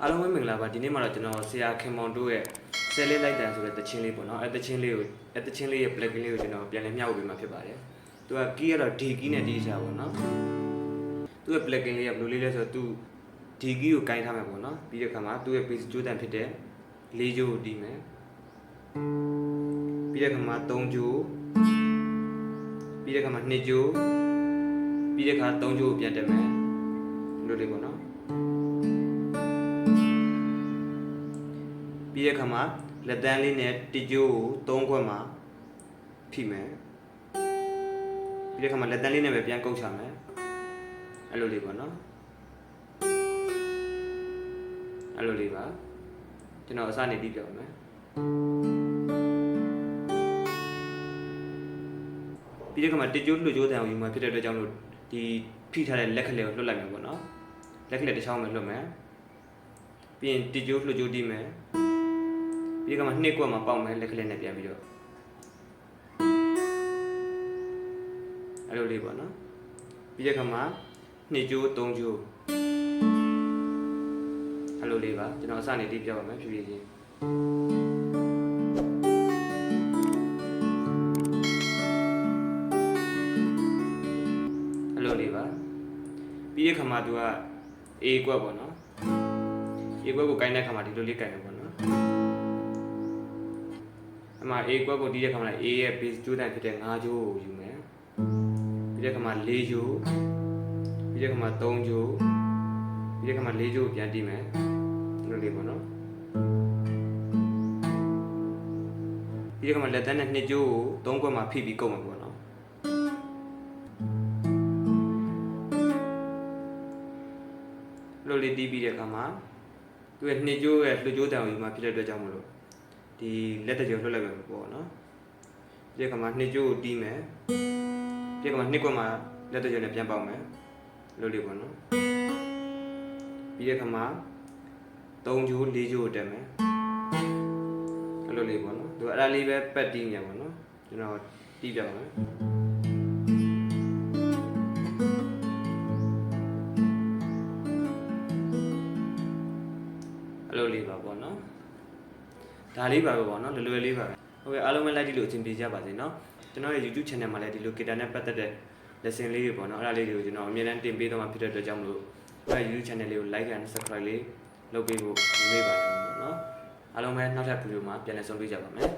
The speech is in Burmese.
အားလုံးပဲမင်္ဂလာပါဒီနေ့မှာတော့ကျွန်တော်ဆရာခင်မောင်တို့ရဲ့ဆယ်လေးလိုက်တန်ဆိုတဲ့တချင်းလေးပေါ့နော်အဲတချင်းလေးကိုအဲတချင်းလေးရဲ့ plugin လေးကိုကျွန်တော်ပြန်လည်မျှဝေပေးမှာဖြစ်ပါတယ်သူက key ကတော့ D key နဲ့တီးစားပေါ့နော်သူရဲ့ plugin လေးကဘယ်လိုလေးလဲဆိုတော့သူ D key ကိုကင်ထားမှာပေါ့နော်ပြီးတဲ့အခါမှာသူ့ရဲ့ base ကြိုးတန်ဖြစ်တဲ့လေးကြိုးကိုတီးမယ်ပြီးတဲ့အခါမှာ၃ကြိုးပြီးတဲ့အခါမှာ2ကြိုးပြီးတဲ့အခါ3ကြိုးကိုပြန်တက်မယ်ဒီလိုလေးပေါ့နော် ပြီးတဲ့အခါမှာလက်တန်းလေးနဲ့တကြိုးကိုသုံးခွက်မှာဖိမယ်ပြီးတဲ့အခါမှာလက်တန်းလေးနဲ့ပဲပြန်ကုတ်ချမယ်အဲ့လိုလေးပေါ့နော်အဲ့လိုလေးပါကျွန်တော်အစနေပြီးပြောမယ်ပြီးတဲ့အခါမှာတကြိုးလူကြိုးတန်ကိုယူမှာဖြစ်တဲ့အတွက်ကြောင့်လို့ဒီဖိထားတဲ့လက်ခလက်ကိုလွတ်လိုက်မယ်ပေါ့နော်လက်ခလက်တစ်ချောင်းပဲလွတ်မယ်ပြီးရင်တကြိုးလူကြိုးတီးမယ် ပြီးကမှနှစ်ကွက်မှာပေါက်မယ်လက်ကလေးနဲ့ပြန်ပြီးတော့အဲ့လိုလေးပေါ့နော်ပြီးတဲ့ခါမှာနှစ်ကျိုးသုံးကျိုးအဲ့လိုလေးပါကျွန်တော်အစနေတိပြပါမယ်ဖြည်းဖြည်းချင်းအဲ့လိုလေးပါပြီးတဲ့ခါမှာ तू က A ကွက်ပေါ့နော် A ကွက်ကိုကိုင်းတဲ့ခါမှာဒီလိုလေးကိုင်းတယ်ပေါ့နော် အမှ A ကွက်ကိုတီးတဲ့ခါမှာ A ရဲ့ base ကျိုးတန်ဖြစ်တဲ့5ကျိုးကိုယူမယ်ပြီးတဲ့ခါမှာ4ကျိုးပြီးတဲ့ခါမှာ3ကျိုးပြီးတဲ့ခါမှာ4ကျိုးကိုပြန်တီးမယ်ဒီလိုလေးပေါ့နော်ပြီးတဲ့ခါမှာလက်သက်နဲ့2ကျိုးကို3ကွက်မှာဖိပြီးကုတ်မှာပေါ့နော်လိုလေးတီးပြီးတဲ့အခါမှာသူရဲ့2ကျိုးရဲ့လှကျိုးတန်ကိုယူမှာဖြစ်တဲ့အတွက်ကြောင့်မလို့ ဒီလက်တကြောလွှတ်လိုက်ပဲပေါ့နော်ဒီကမှာနှစ်ကျိုးကိုတီးမယ်ဒီကမှာနှစ်ကွက်မှာလက်တကြောနဲ့ပြန်ပေါက်မယ်လို့လေးပေါ့နော်ပြီးတဲ့ခါမှာ3ကျိုး4ကျိုးကိုတက်မယ်အဲ့လိုလေးပေါ့နော်သူအဲ့ဒါလေးပဲပက်တီးနေပါပေါ့နော်ကျွန်တော်တီးပြပါမယ်အဲ့လိုလေးပါပေါ့နော် ဒါလေးပါပဲပေါ့နော်လွယ်လွယ်လေးပါပဲဟုတ်ကဲ့အားလုံးပဲလိုက်ကြည့်လို့အချိန်ပေးကြပါစေနော်ကျွန်တော်ရဲ့ YouTube channel မှာလည်းဒီလို guitar နဲ့ပတ်သက်တဲ့ lesson လေးတွေပေါ့နော်အဲ့ဒါလေးတွေကိုကျွန်တော်အမြဲတမ်းတင်ပေးတော့မှာဖြစ်တဲ့အတွက်ကြောင့်မလို့အဲ့ YouTube channel လေးကို like and subscribe လေးလုပ်ပေးဖို့မေ့ပါနဲ့နော်အားလုံးပဲနောက်ထပ် video မှာပြန်လည်ဆုံတွေ့ကြပါမယ်